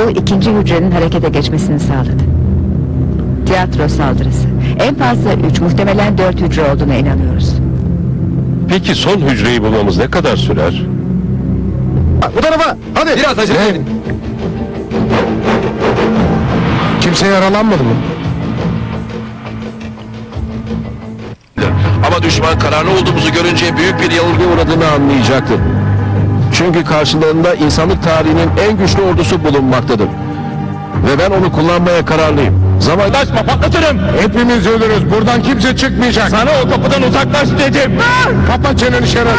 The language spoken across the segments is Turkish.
bulunduğu ikinci hücrenin harekete geçmesini sağladı. Tiyatro saldırısı. En fazla üç, muhtemelen dört hücre olduğuna inanıyoruz. Peki son hücreyi bulmamız ne kadar sürer? Bu tarafa hadi. Biraz acele edin. Kimse yaralanmadı mı? Ama düşman kararlı olduğumuzu görünce büyük bir yanılgı uğradığını anlayacaktır. Çünkü karşılarında insanlık tarihinin en güçlü ordusu bulunmaktadır. Ve ben onu kullanmaya kararlıyım. Zaman... Kaçma patlatırım. Hepimiz ölürüz. Buradan kimse çıkmayacak. Sana o kapıdan uzaklaş dedim. Kapat çeneni Şener.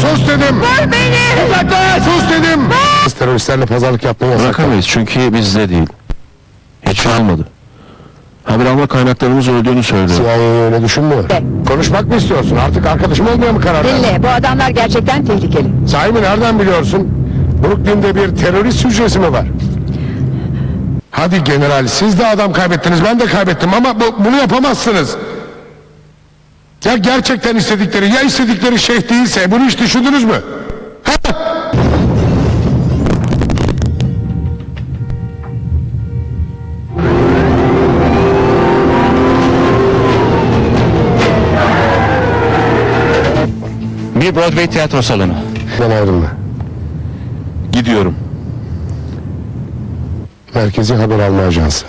Sus dedim. Ver beni. Uzaklaş. Sus dedim. Biz teröristlerle pazarlık yapmayı yasak. Bırakamayız çünkü bizde değil. Hiç olmadı. Alma kaynaklarımız öldüğünü söylüyor. CIA öyle düşünmüyor. De. Konuşmak mı istiyorsun? Artık arkadaşım olmaya mı karar verdin? Dinle, bu adamlar gerçekten tehlikeli. Sahi mi nereden biliyorsun? Brooklyn'de bir terörist hücresi mi var? Hadi general siz de adam kaybettiniz ben de kaybettim ama bu, bunu yapamazsınız. Ya gerçekten istedikleri ya istedikleri şeyh değilse bunu hiç düşündünüz mü? Bir Broadway tiyatro salonu. Ben ayrılma. Gidiyorum. Merkezi Haber Alma Ajansı.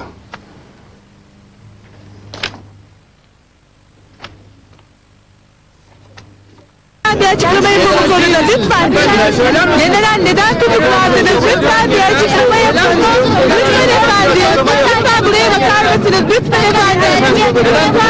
bir açıklama yapalım zorunda lütfen. General neden tutuklandınız? Lütfen bir açıklama yapın. Lütfen efendim. Lütfen buraya bakar mısınız? Lütfen efendim. Gerçekten